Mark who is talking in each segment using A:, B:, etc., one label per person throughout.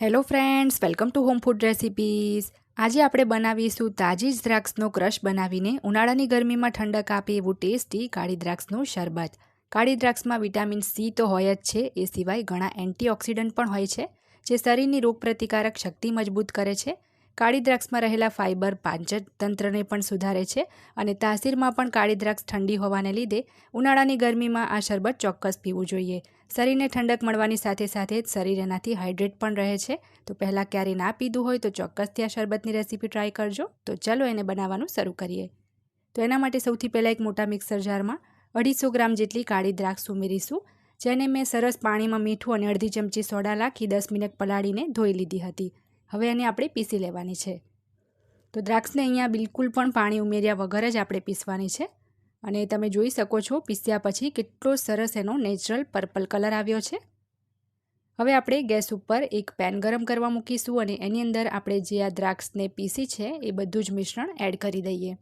A: Hello friends welcome to home food recipes આજે આપણે બનાવીશું તાજી જ દ્રાક્ષનો ક્રશ બનાવીને ઉનાળાની ગરમીમાં ઠંડક આપે એવું ટેસ્ટી કાળી દ્રાક્ષનું શરબત. કાળી દ્રાક્ષમાં વિટામિન સી તો હોય જ છે, એ સિવાય ઘણા એન્ટીઓક્સિડન્ટ પણ હોય છે, જે શરીરની રોગપ્રતિકારક શક્તિ મજબૂત કરે છે. કાળી દ્રાક્ષમાં રહેલા ફાઇબર પાંચતંત્રને પણ સુધારે છે અને તાસીરમાં પણ કાળી દ્રાક્ષ ઠંડી હોવાને લીધે ઉનાળાની ગરમીમાં આ શરબત ચોક્કસ પીવું જોઈએ. શરીરને ઠંડક મળવાની સાથે સાથે જ શરીર એનાથી હાઇડ્રેટ પણ રહે છે. તો પહેલાં ક્યારે ના પીધું હોય તો ચોક્કસથી આ શરબતની રેસીપી ટ્રાય કરજો. તો ચલો એને બનાવવાનું શરૂ કરીએ. તો એના માટે સૌથી પહેલાં એક મોટા મિક્સર જારમાં અઢીસો ગ્રામ જેટલી કાળી દ્રાક્ષ ઉમેરીશું, જેને મેં સરસ પાણીમાં મીઠું અને અડધી ચમચી સોડા નાખી દસ મિનિટ પલાળીને ધોઈ લીધી હતી. હવે એને આપણે પીસી લેવાની છે. તો દ્રાક્ષને અહીંયા બિલકુલ પણ પાણી ઉમેર્યા વગર જ આપણે પીસવાની છે. અને તમે જોઈ શકો છો, પીસ્યા પછી કેટલો સરસ એનો નેચરલ પર્પલ કલર આવ્યો છે. હવે આપણે ગેસ ઉપર એક પેન ગરમ કરવા મૂકીશું અને એની અંદર આપણે જે આ દ્રાક્ષને પીસી છે એ બધું જ મિશ્રણ એડ કરી દઈએ.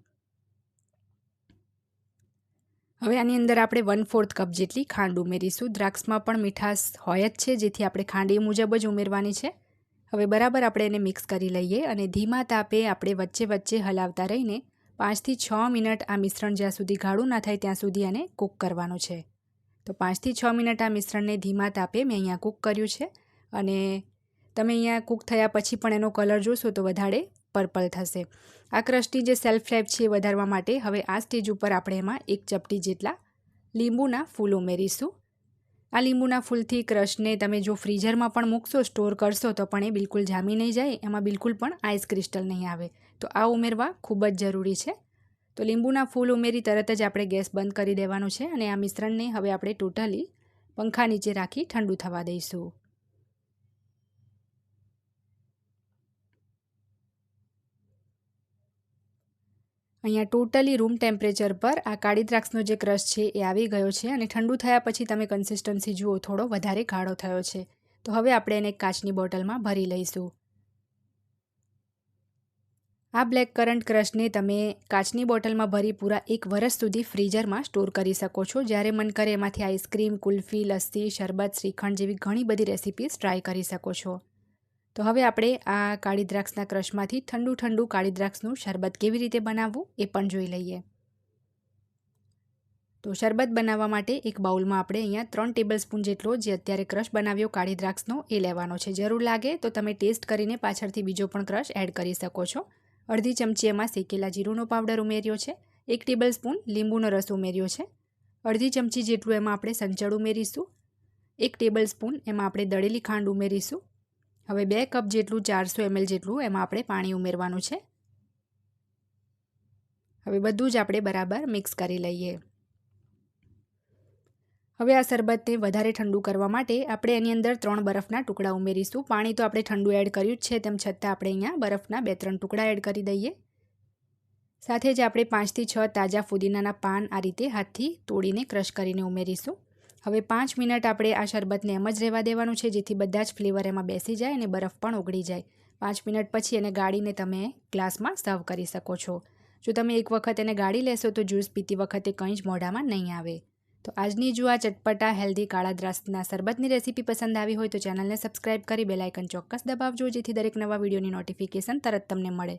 A: હવે આની અંદર આપણે વન ફોર્થ કપ જેટલી ખાંડ ઉમેરીશું. દ્રાક્ષમાં પણ મીઠાશ હોય જ છે, જેથી આપણે ખાંડ મુજબ જ ઉમેરવાની છે. હવે બરાબર આપણે એને મિક્સ કરી લઈએ અને ધીમા તાપે આપણે વચ્ચે વચ્ચે હલાવતા રહીને પાંચથી છ મિનિટ આ મિશ્રણ જ્યાં સુધી ગાળું ના થાય ત્યાં સુધી આને કૂક કરવાનું છે. તો પાંચથી છ મિનિટ આ મિશ્રણને ધીમા તાપે મેં અહીંયા કૂક કર્યું છે અને તમે અહીંયા કૂક થયા પછી પણ એનો કલર જોશો તો વધારે પર્પલ થશે. આ ક્રશની જે સેલ્ફ ફ્લેપ છે એ વધારવા માટે હવે આ સ્ટેજ ઉપર આપણે એમાં એક ચપટી જેટલા લીંબુના ફૂલ ઉમેરીશું. આ લીંબુના ફૂલથી ક્રશને તમે જો ફ્રીઝરમાં પણ મૂકશો, સ્ટોર કરશો, તો પણ એ બિલકુલ જામી નહીં જાય. એમાં બિલકુલ પણ આઈસ ક્રિસ્ટલ નહીં આવે. તો આ ઉમેરવા ખૂબ જ જરૂરી છે. તો લીંબુના ફૂલ ઉમેરી તરત જ આપણે ગેસ બંધ કરી દેવાનું છે અને આ મિશ્રણને હવે આપણે ટોટલી પંખા નીચે રાખી ઠંડુ થવા દઈશું. અહીંયા ટોટલી રૂમ ટેમ્પરેચર પર આ કાળી દ્રાક્ષનો જે ક્રશ છે એ આવી ગયો છે અને ઠંડુ થયા પછી તમે કન્સિસ્ટન્સી જુઓ, થોડો વધારે ગાઢો થયો છે. તો હવે આપણે એને કાચની બોટલમાં ભરી લઈશું. આ બ્લેક કરંટ ક્રશને તમે કાચની બોટલમાં ભરી પૂરા એક વર્ષ સુધી ફ્રીઝરમાં સ્ટોર કરી શકો છો. જ્યારે મન કરે એમાંથી આઈસ્ક્રીમ, કુલ્ફી, લસ્સી, શરબત, શ્રીખંડ જેવી ઘણી બધી રેસિપીઝ ટ્રાય કરી શકો છો. તો હવે આપણે આ કાળી દ્રાક્ષના ક્રશમાંથી ઠંડુ ઠંડુ કાળી દ્રાક્ષનું શરબત કેવી રીતે બનાવવું એ પણ જોઈ લઈએ. તો શરબત બનાવવા માટે એક બાઉલમાં આપણે અહીંયા ત્રણ ટેબલ સ્પૂન જેટલો જે અત્યારે ક્રશ બનાવ્યો કાળી દ્રાક્ષનો એ લેવાનો છે. જરૂર લાગે તો તમે ટેસ્ટ કરીને પાછળથી બીજો પણ ક્રશ એડ કરી શકો છો. અડધી ચમચી એમાં શેકેલા જીરુંનો પાવડર ઉમેર્યો છે. એક ટેબલ સ્પૂન લીંબુનો રસ ઉમેર્યો છે. અડધી ચમચી જેટલું એમાં આપણે સંચળ ઉમેરીશું. એક ટેબલ સ્પૂન એમાં આપણે દળેલી ખાંડ ઉમેરીશું. હવે બે કપ જેટલું ચારસો એમએલ જેટલું એમાં આપણે પાણી ઉમેરવાનું છે. હવે બધું જ આપણે બરાબર મિક્સ કરી લઈએ. હવે આ શરબતને વધારે ઠંડુ કરવા માટે આપણે એની અંદર ત્રણ બરફના ટુકડા ઉમેરીશું. પાણી તો આપણે ઠંડુ એડ કર્યું જ છે, તેમ છતાં આપણે અહીંયા બરફના બે ત્રણ ટુકડા એડ કરી દઈએ. સાથે જ આપણે પાંચથી છ તાજા ફુદીનાના પાન આ રીતે હાથથી તોડીને ક્રશ કરીને ઉમેરીશું. હવે પાંચ મિનિટ આપણે આ શરબતને એમ જ રહેવા દેવાનું છે, જેથી બધા જ ફ્લેવર એમાં બેસી જાય અને બરફ પણ ઓગળી જાય. પાંચ મિનિટ પછી એને ગાળીને તમે ગ્લાસમાં સર્વ કરી શકો છો. જો તમે એક વખત એને ગાળી લેશો તો જ્યુસ પીતી વખતે કંઈ જ મોઢામાં નહીં આવે. તો આજની જો આ ચટપટા, હેલ્ધી કાળા દ્રાસના શરબતની રેસીપી પસંદ આવી હોય તો ચેનલને સબસ્ક્રાઇબ કરી બેલાઇકન ચોક્કસ દબાવજો, જેથી દરેક નવા વિડીયોની નોટિફિકેશન તરત તમને મળે.